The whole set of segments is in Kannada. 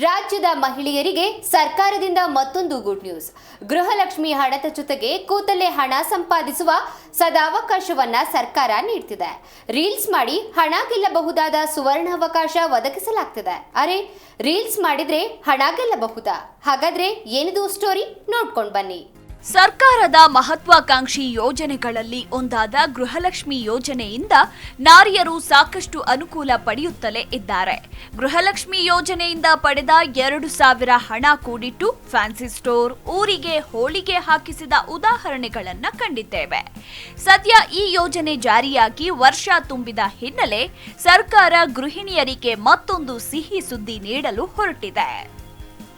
ರಾಜ್ಯದ ಮಹಿಳೆಯರಿಗೆ ಸರ್ಕಾರದಿಂದ ಮತ್ತೊಂದು ಗುಡ್ ನ್ಯೂಸ್ ಗೃಹಲಕ್ಷ್ಮಿ ಹಣದ ಜೊತೆಗೆ ಕೂತಲೇ ಹಣ ಸಂಪಾದಿಸುವ ಸದಾವಕಾಶವನ್ನ ಸರ್ಕಾರ ನೀಡ್ತಿದೆ. ರೀಲ್ಸ್ ಮಾಡಿ ಹಣ ಗೆಲ್ಲಬಹುದಾದ ಸುವರ್ಣಾವಕಾಶ ಒದಗಿಸಲಾಗ್ತಿದೆ. ಅರೆ, ರೀಲ್ಸ್ ಮಾಡಿದ್ರೆ ಹಣ ಗೆಲ್ಲಬಹುದಾ? ಹಾಗಾದ್ರೆ ಏನಿದು ಸ್ಟೋರಿ ನೋಡ್ಕೊಂಡು ಬನ್ನಿ. ಸರ್ಕಾರದ ಮಹತ್ವಾಕಾಂಕ್ಷಿ ಯೋಜನೆಗಳಲ್ಲಿ ಒಂದಾದ ಗೃಹಲಕ್ಷ್ಮಿ ಯೋಜನೆಯಿಂದ ನಾರಿಯರು ಸಾಕಷ್ಟು ಅನುಕೂಲ ಪಡೆಯುತ್ತಲೇ ಇದ್ದಾರೆ. ಗೃಹಲಕ್ಷ್ಮಿ ಯೋಜನೆಯಿಂದ ಪಡೆದ ಎರಡು ಸಾವಿರ ಹಣ ಕೂಡಿಟ್ಟು ಫ್ಯಾನ್ಸಿ ಸ್ಟೋರ್, ಊರಿಗೆ ಹೋಳಿಗೆ ಹಾಕಿಸಿದ ಉದಾಹರಣೆಗಳನ್ನ ಕಂಡಿದ್ದೇವೆ. ಸದ್ಯ ಈ ಯೋಜನೆ ಜಾರಿಯಾಗಿ ವರ್ಷ ತುಂಬಿದ ಹಿನ್ನೆಲೆ ಸರ್ಕಾರ ಗೃಹಿಣಿಯರಿಗೆ ಮತ್ತೊಂದು ಸಿಹಿ ಸುದ್ದಿ ನೀಡಲು ಹೊರಟಿದೆ.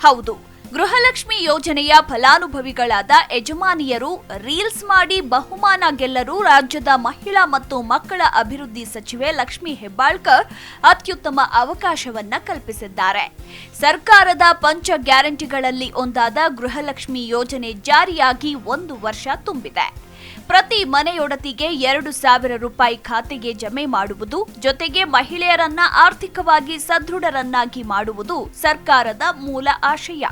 ಹೌದು ಗೃಹಲಕ್ಷ್ಮಿ ಯೋಜನೆಯ ಫಲಾನುಭವಿಗಳಾದ ಯಜಮಾನಿಯರು ರೀಲ್ಸ್ ಮಾಡಿ ಬಹುಮಾನ ಗೆಲ್ಲರು ರಾಜ್ಯದ ಮಹಿಳಾ ಮತ್ತು ಮಕ್ಕಳ ಅಭಿವೃದ್ಧಿ ಸಚಿವೆ ಲಕ್ಷ್ಮಿ ಹೆಬ್ಬಾಳ್ಕರ್ ಅತ್ಯುತ್ತಮ ಅವಕಾಶವನ್ನ ಕಲ್ಪಿಸಿದ್ದಾರೆ. ಸರ್ಕಾರದ ಪಂಚ ಗ್ಯಾರಂಟಿಗಳಲ್ಲಿ ಒಂದಾದ ಗೃಹಲಕ್ಷ್ಮಿ ಯೋಜನೆ ಜಾರಿಯಾಗಿ ಒಂದು ವರ್ಷ ತುಂಬಿದೆ. ಪ್ರತಿ ಮನೆಯೊಡತಿಗೆ ಎರಡು ಸಾವಿರ ರೂಪಾಯಿ ಖಾತೆಗೆ ಜಮೆ ಮಾಡುವುದು, ಜೊತೆಗೆ ಮಹಿಳೆಯರನ್ನ ಆರ್ಥಿಕವಾಗಿ ಸದೃಢರನ್ನಾಗಿ ಮಾಡುವುದು ಸರ್ಕಾರದ ಮೂಲ ಆಶಯ.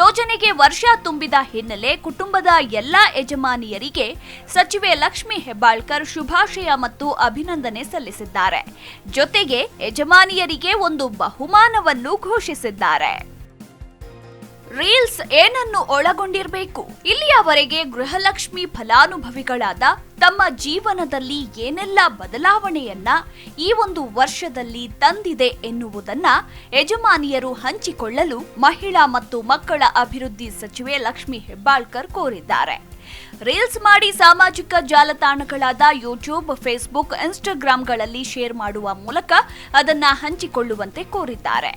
ಯೋಜನೆಗೆ ವರ್ಷ ತುಂಬಿದ ಹಿನ್ನೆಲೆ ಕುಟುಂಬದ ಎಲ್ಲಾ ಯಜಮಾನಿಯರಿಗೆ ಸಚಿವೆ ಲಕ್ಷ್ಮಿ ಹೆಬ್ಬಾಳ್ಕರ್ ಶುಭಾಶಯ ಮತ್ತು ಅಭಿನಂದನೆ ಸಲ್ಲಿಸಿದ್ದಾರೆ. ಜೊತೆಗೆ ಯಜಮಾನಿಯರಿಗೆ ಒಂದು ಬಹುಮಾನವನ್ನು ಘೋಷಿಸಿದ್ದಾರೆ. ರೀಲ್ಸ್ ಏನನ್ನು ಒಳಗೊಂಡಿರಬೇಕು? ಇಲ್ಲಿಯವರೆಗೆ ಗೃಹಲಕ್ಷ್ಮಿ ಫಲಾನುಭವಿಗಳಾದ ತಮ್ಮ ಜೀವನದಲ್ಲಿ ಏನೆಲ್ಲ ಬದಲಾವಣೆಯನ್ನ ಈ ಒಂದು ವರ್ಷದಲ್ಲಿ ತಂದಿದೆ ಎನ್ನುವುದನ್ನ ಯಜಮಾನಿಯರು ಹಂಚಿಕೊಳ್ಳಲು ಮಹಿಳಾ ಮತ್ತು ಮಕ್ಕಳ ಅಭಿವೃದ್ಧಿ ಸಚಿವೆ ಲಕ್ಷ್ಮಿ ಹೆಬ್ಬಾಳ್ಕರ್ ಕೋರಿದ್ದಾರೆ. ರೀಲ್ಸ್ ಮಾಡಿ ಸಾಮಾಜಿಕ ಜಾಲತಾಣಗಳಾದ ಯೂಟ್ಯೂಬ್, ಫೇಸ್ಬುಕ್ ಇನ್ಸ್ಟಾಗ್ರಾಂಗಳಲ್ಲಿ ಶೇರ್ ಮಾಡುವ ಮೂಲಕ ಅದನ್ನ ಹಂಚಿಕೊಳ್ಳುವಂತೆ ಕೋರಿದ್ದಾರೆ.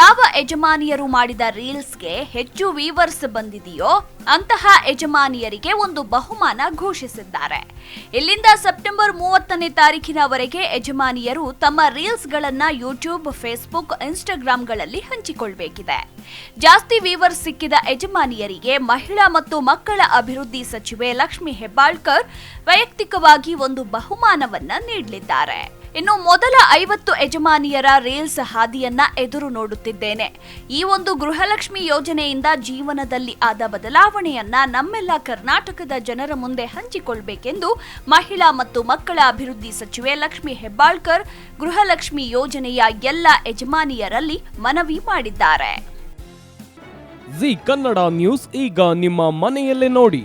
ಯಾವ ಯಜಮಾನಿಯರು ಮಾಡಿದ ರೀಲ್ಸ್ಗೆ ಹೆಚ್ಚು ವೀವರ್ಸ್ ಬಂದಿದೆಯೋ ಅಂತಹ ಯಜಮಾನಿಯರಿಗೆ ಒಂದು ಬಹುಮಾನ ಘೋಷಿಸಿದ್ದಾರೆ. ಇಲ್ಲಿಂದ ಸೆಪ್ಟೆಂಬರ್ ಮೂವತ್ತನೇ ತಾರೀಕಿನವರೆಗೆ ಯಜಮಾನಿಯರು ತಮ್ಮ ರೀಲ್ಸ್ಗಳನ್ನ ಯೂಟ್ಯೂಬ್, ಫೇಸ್ಬುಕ್ ಇನ್ಸ್ಟಾಗ್ರಾಂಗಳಲ್ಲಿ ಹಂಚಿಕೊಳ್ಳಬೇಕಿದೆ ಜಾಸ್ತಿ ವೀವರ್ಸ್ ಸಿಕ್ಕಿದ ಯಜಮಾನಿಯರಿಗೆ ಮಹಿಳಾ ಮತ್ತು ಮಕ್ಕಳ ಅಭಿವೃದ್ಧಿ ಸಚಿವೆ ಲಕ್ಷ್ಮಿ ಹೆಬ್ಬಾಳ್ಕರ್ ವೈಯಕ್ತಿಕವಾಗಿ ಒಂದು ಬಹುಮಾನವನ್ನ ನೀಡಲಿದ್ದಾರೆ. ಇನ್ನು ಮೊದಲ ಐವತ್ತು ಯಜಮಾನಿಯರ ರೇಲ್ಸ್ ಹಾದಿಯನ್ನ ಎದುರು ನೋಡುತ್ತಿದ್ದೇನೆ. ಈ ಒಂದು ಗೃಹಲಕ್ಷ್ಮಿ ಯೋಜನೆಯಿಂದ ಜೀವನದಲ್ಲಿ ಆದ ಬದಲಾವಣೆಯನ್ನ ನಮ್ಮೆಲ್ಲ ಕರ್ನಾಟಕದ ಜನರ ಮುಂದೆ ಹಂಚಿಕೊಳ್ಬೇಕೆಂದು ಮಹಿಳಾ ಮತ್ತು ಮಕ್ಕಳ ಅಭಿವೃದ್ಧಿ ಸಚಿವೆ ಲಕ್ಷ್ಮಿ ಹೆಬ್ಬಾಳ್ಕರ್ ಗೃಹಲಕ್ಷ್ಮಿ ಯೋಜನೆಯ ಎಲ್ಲ ಯಜಮಾನಿಯರಲ್ಲಿ ಮನವಿ ಮಾಡಿದ್ದಾರೆ. ಜಿ ಕನ್ನಡ ನ್ಯೂಸ್, ಈಗ ನಿಮ್ಮ ಮನೆಯಲ್ಲೇ ನೋಡಿ.